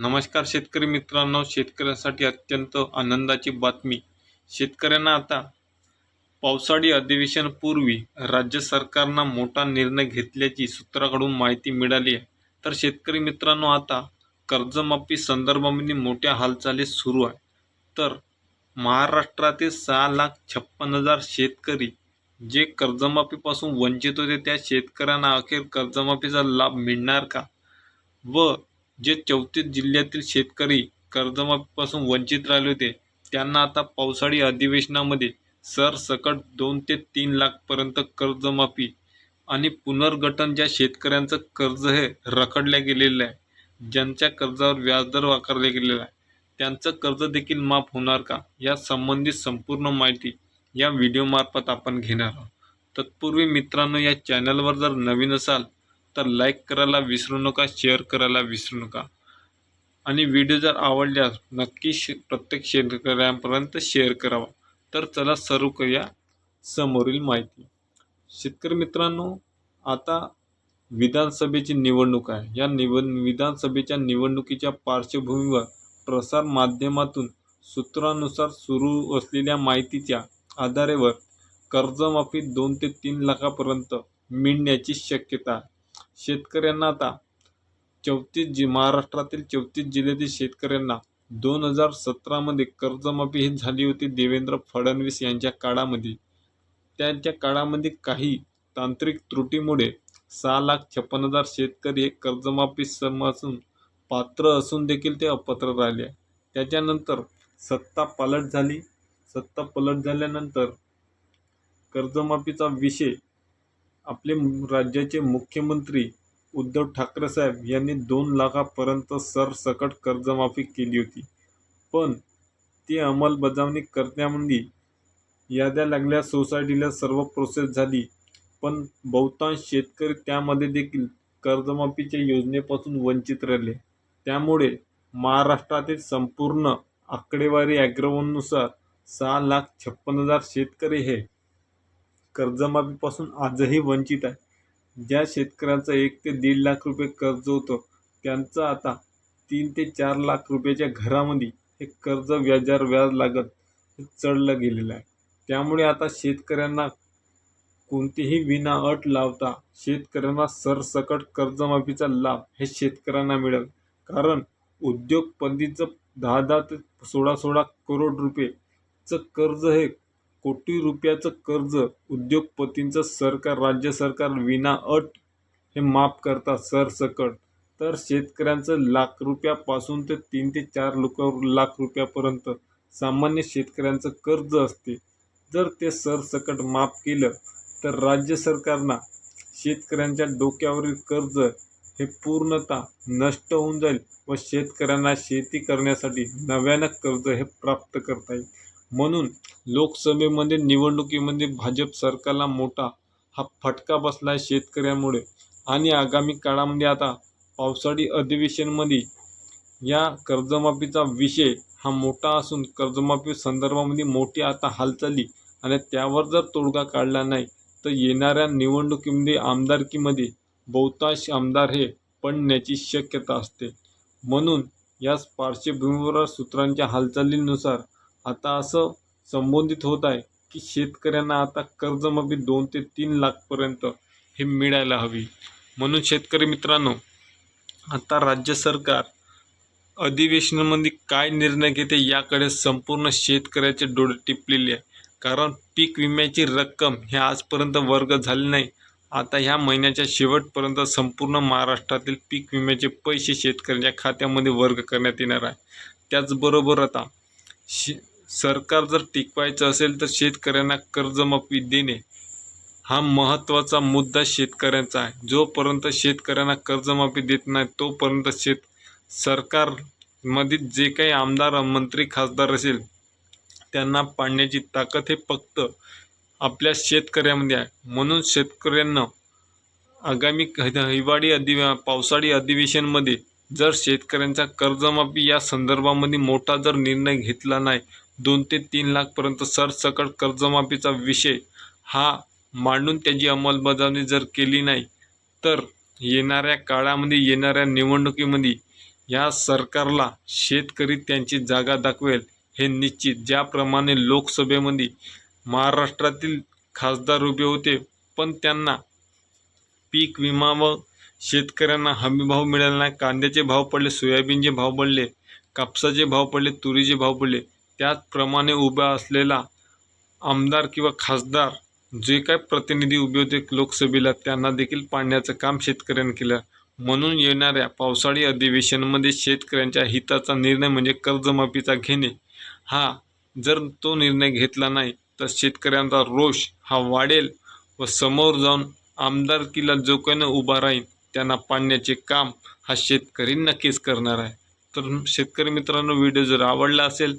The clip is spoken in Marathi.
नमस्कार शेतकरी मित्रांनो शेतकऱ्यांसाठी अत्यंत आनंदाची बातमी. शेतकऱ्यांना आता पावसाळी अधिवेशनपूर्वी राज्य सरकारनं मोठा निर्णय घेतल्याची सूत्राकडून माहिती मिळाली आहे. तर शेतकरी मित्रांनो आता कर्जमाफी संदर्भामध्ये मोठ्या हालचाली सुरू आहे तर महाराष्ट्रातील सहा लाख छप्पन हजार शेतकरी जे कर्जमाफीपासून वंचित होते त्या शेतकऱ्यांना अखेर कर्जमाफीचा लाभ मिळणार का? व जे चौतीस जिल्ह्यातील शेतकरी कर्जमाफीपासून वंचित राहिले होते त्यांना आता पावसाळी अधिवेशनामध्ये सरसकट दोन ते तीन लाखपर्यंत कर्जमाफी आणि पुनर्गठन ज्या शेतकऱ्यांचं कर्ज हे रखडल्या गेलेलं आहे ज्यांच्या कर्जावर व्याजदर आकारले गेलेला आहे त्यांचं कर्ज देखील माफ होणार का? या संबंधित संपूर्ण माहिती या व्हिडिओमार्फत आपण घेणार आहोत. तत्पूर्वी मित्रांनो या चॅनलवर जर नवीन असाल तर लाईक करायला विसरू नका शेअर करायला विसरू नका. आणि व्हिडिओ जर आवडल्यास नक्की शे प्रत्येक शेतकऱ्यांपर्यंत शेअर करावा. तर चला सर्व करूया समोरील माहिती. शेतकरी मित्रांनो आता विधानसभेची निवडणूक आहे. या निव विधानसभेच्या निवडणुकीच्या पार्श्वभूमीवर प्रसार माध्यमातून सूत्रानुसार सुरू असलेल्या माहितीच्या आधारेवर कर्जमाफी दोन ते तीन लाखापर्यंत मिळण्याची शक्यता आहे. शेतकऱ्यांना आता चौतीस जि महाराष्ट्रातील चौतीस जिल्ह्यातील शेतकऱ्यांना दोन हजार सतरामध्ये कर्जमाफी ही झाली होती देवेंद्र फडणवीस यांच्या काळामध्ये. त्यांच्या काळामध्ये काही तांत्रिक त्रुटीमुळे सहा लाख छप्पन हजार शेतकरी हे कर्जमाफी समजून पात्र असून देखील ते अपात्र राहिले. त्याच्यानंतर सत्ता पालट झाली. सत्ता पलट झाल्यानंतर कर्जमाफीचा विषय आपले राज्याचे मुख्यमंत्री उद्धव ठाकरे साहेब यांनी दोन लाखापर्यंत सरसकट कर्जमाफी केली होती. पण ती अंमलबजावणी करण्यामध्ये याद्या लागल्या सोसायटीला सर्व प्रोसेस झाली. पण बहुतांश शेतकरी त्यामध्ये देखील कर्जमाफीच्या योजनेपासून वंचित राहिले. त्यामुळे महाराष्ट्रातील संपूर्ण आकडेवारी ॲग्रोवननुसार सहा लाख छप्पन हजार शेतकरी हे कर्जमाफीपासून आजही वंचित आहे. ज्या शेतकऱ्यांचं एक ते दीड लाख रुपये कर्ज होतं त्यांचं आता तीन ते चार लाख रुपयाच्या घरामध्ये हे कर्ज व्याजावर व्याज लागत हे चढलं गेलेलं आहे. त्यामुळे आता शेतकऱ्यांना कोणतीही विना अट लावता शेतकऱ्यांना सरसकट कर्जमाफीचा लाभ हे शेतकऱ्यांना मिळेल. कारण उद्योगपतीचं दहा दहा ते सोळा सोळा करोड रुपयेचं कर्ज हे कोटी रुपयाचं कर्ज उद्योगपतींचं सरकार राज्य सरकार विना अट हे माफ करतात सरसकट. तर शेतकऱ्यांचं लाख रुपयापासून ते तीन ते चार लोक लाख रुपयापर्यंत सामान्य शेतकऱ्यांचं कर्ज असते. जर ते सरसकट माफ केलं तर राज्य सरकारना शेतकऱ्यांच्या डोक्यावरील कर्ज हे पूर्णतः नष्ट होऊन जाईल व शेतकऱ्यांना शेती करण्यासाठी नव्यानं कर्ज हे प्राप्त करता येईल. म्हणून लोकसभेमध्ये निवडणुकीमध्ये भाजप सरकारला मोठा हा फटका बसला आहे शेतकऱ्यांमुळे. आणि आगामी काळामध्ये आता पावसाळी अधिवेशनमध्ये या कर्जमाफीचा विषय हा मोठा असून कर्जमाफी संदर्भामध्ये मोठी आता हालचाली आणि त्यावर जर तोडगा काढला नाही तर येणाऱ्या निवडणुकीमध्ये आमदारकीमध्ये बहुतांश आमदार हे पडण्याची शक्यता असते. म्हणून याच पार्श्वभूमीवर सूत्रांच्या हालचालीनुसार आता असं संबोधित होत आहे की शेतकऱ्यांना आता कर्जमाफी दोन ते तीन लाखपर्यंत हे मिळायला हवी. म्हणून शेतकरी मित्रांनो आता राज्य सरकार अधिवेशनामध्ये काय निर्णय घेते याकडे संपूर्ण शेतकऱ्याचे डोळे टिपलेले आहे. कारण पीक विम्याची रक्कम हे आजपर्यंत वर्ग झाली नाही. आता ह्या महिन्याच्या शेवटपर्यंत संपूर्ण महाराष्ट्रातील पीक विम्याचे पैसे शेतकऱ्यांच्या खात्यामध्ये वर्ग करण्यात येणार आहे. त्याचबरोबर आता शे सरकार जर टिकवायचं असेल तर शेतकऱ्यांना कर्जमाफी देणे हा महत्त्वाचा मुद्दा शेतकऱ्यांचा आहे. जोपर्यंत शेतकऱ्यांना कर्जमाफी देत नाही तोपर्यंत शेत सरकारमध्ये जे काही आमदार मंत्री खासदार असेल त्यांना पाडण्याची ताकद हे फक्त आपल्या शेतकऱ्यामध्ये आहे. म्हणून शेतकऱ्यांना आगामी हिवाळी अधि पावसाळी अधिवेशनमध्ये जर शेतकऱ्यांचा कर्जमाफी या संदर्भामध्ये मोठा जर निर्णय घेतला नाही दोन ते तीन लाखपर्यंत सरसकट कर्जमाफीचा विषय हा मांडून त्याची अंमलबजावणी जर केली नाही तर येणाऱ्या काळामध्ये येणाऱ्या निवडणुकीमध्ये या सरकारला शेतकरी त्यांची जागा दाखवेल हे निश्चित. ज्याप्रमाणे लोकसभेमध्ये महाराष्ट्रातील खासदार उभे होते पण त्यांना पीक विमा व शेतकऱ्यांना हमीभाव मिळाला नाही. कांद्याचे भाव पडले सोयाबीनचे भाव पडले कापसाचे भाव पडले तुरीचे भाव पडले. त्याचप्रमाणे उभा असलेला आमदार किंवा खासदार जे काय प्रतिनिधी उभे होते लोकसभेला त्यांना देखील पाडण्याचं काम शेतकऱ्यांनी केलं. म्हणून येणाऱ्या पावसाळी अधिवेशनामध्ये शेतकऱ्यांच्या हिताचा निर्णय म्हणजे कर्जमाफीचा घेणे हा जर तो निर्णय घेतला नाही तर शेतकऱ्यांचा रोष हा वाढेल व समोर जाऊन आमदारकीला जो कोणी उभा राहील त्यांना पाडण्याचे काम हा शेतकरी नक्कीच करणार आहे. तर शेतकरी मित्रांनो व्हिडिओ जर आवडला असेल